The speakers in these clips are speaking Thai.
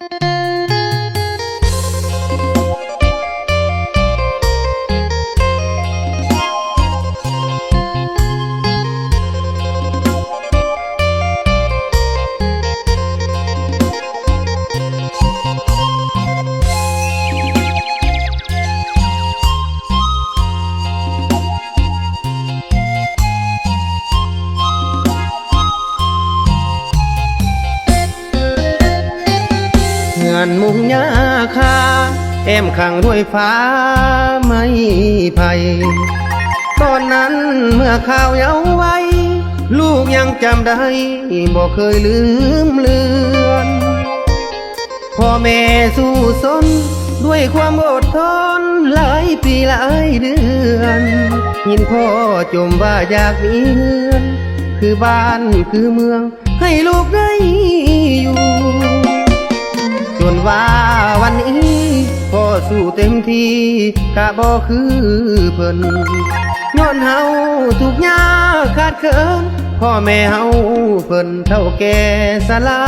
you เงินมุงยาคาแอมขังด้วยฟ้าไม่ไผ่ตอนนั้นเมื่อข่าวเยาว์ไว้ ลูกยังจำได้บอกเคยลืมเลือนพ่อแม่สู้สนด้วยความอดทนหลายปีหลายเดือนยินพ่อจมว่าอยากมีเฮือน คือบ้านคือเมืองให้ลูกได้อยู่ จนว่าวันนี้พ่อสู้เต็มที่กะบ่คือเพิ่นย้อนเฮาทุกยาขาดเคินพ่อแม่เฮาเพิ่นเท่าแก่สลา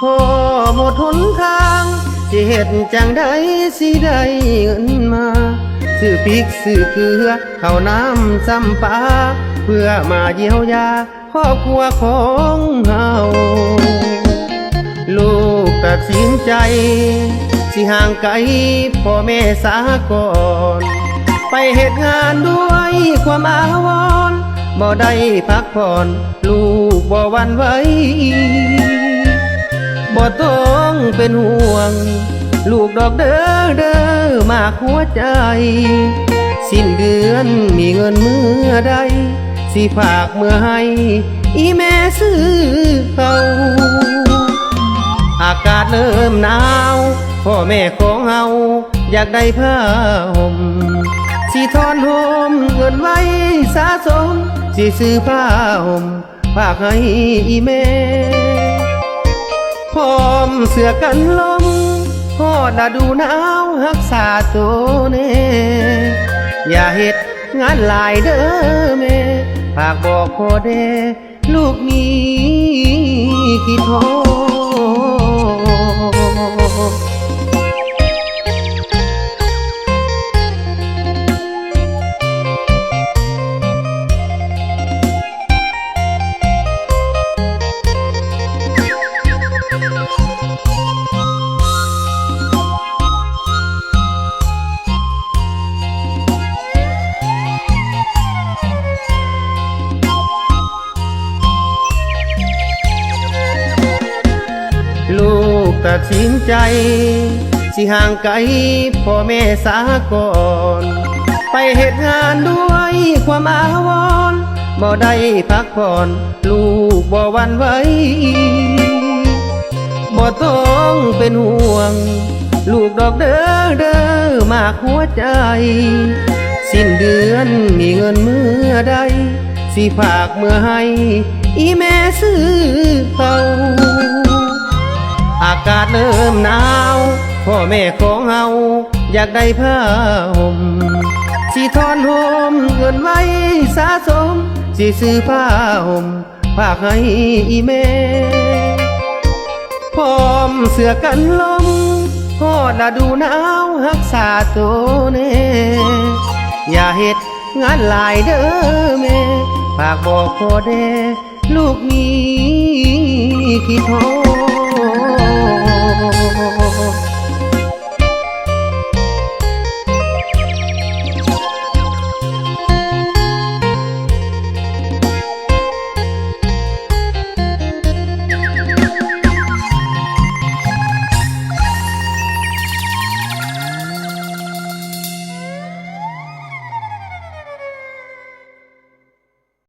พ่อหมดหนทางจะเฮ็ดจังใดสิได้เงินมาซื้อพริกซื้อเกลือข้าวน้ำซ้ำปลาเพื่อมาเยียวยาครอบครัวของเฮา ดสินใจ สิห่างไกลพ่อแม่สาก่อน ไปเหตุงานด้วยความอาวรณ์บ่ได้พักผ่อน ลูกบ่หวันไหวบ่ต้องเป็นห่วง ลูกดอกเด้อเด้อมากหัวใจ สิ้นเดือนมีเงินเมื่อใดสิฝากเมื่อให้ อีแม่ซื้อเขา อากาศเริ่มหนาว พ่อแม่ของเฮาอยากได้ผ้าห่มสิทอนห่มเงินไว้สะสมสิซื้อผ้าห่มฝากให้อีแม่พร้อมเสื้อกันลมพอดาดูหนาวรักษาโตเน่อย่าเฮ็ดงานหลายเด้อแม่ฝากบอกพ่อเด้ลูกมี ตัดสินใจ สิห่างไกลพ่อแม่สาก่อน ไปเหตุงานด้วยความอาวรณ์บ่ได้พักผ่อน ลูกบ่หวันไหวบ่ต้องเป็นห่วง ลูกดอกเด้อเด้อมากหัวใจ สิ้นเดือนมีเงินเมื่อใดสิฝากเมื่อให้ อีแม่ซื้อเขา อากาศเริ่มหนาว พ่อแม่ของเฮาอยากได้ผ้าห่มสิทอนห่มเงินไว้สะสมสิซื้อผ้าห่มฝากให้อีแม่พร้อมเสือกันลมพอดาดูหนาวรักษาตัวเน่อย่าเฮ็ดงานหลายเด้อแม่ฝากบอกพ่อเด้ลูกมีขี้ทอ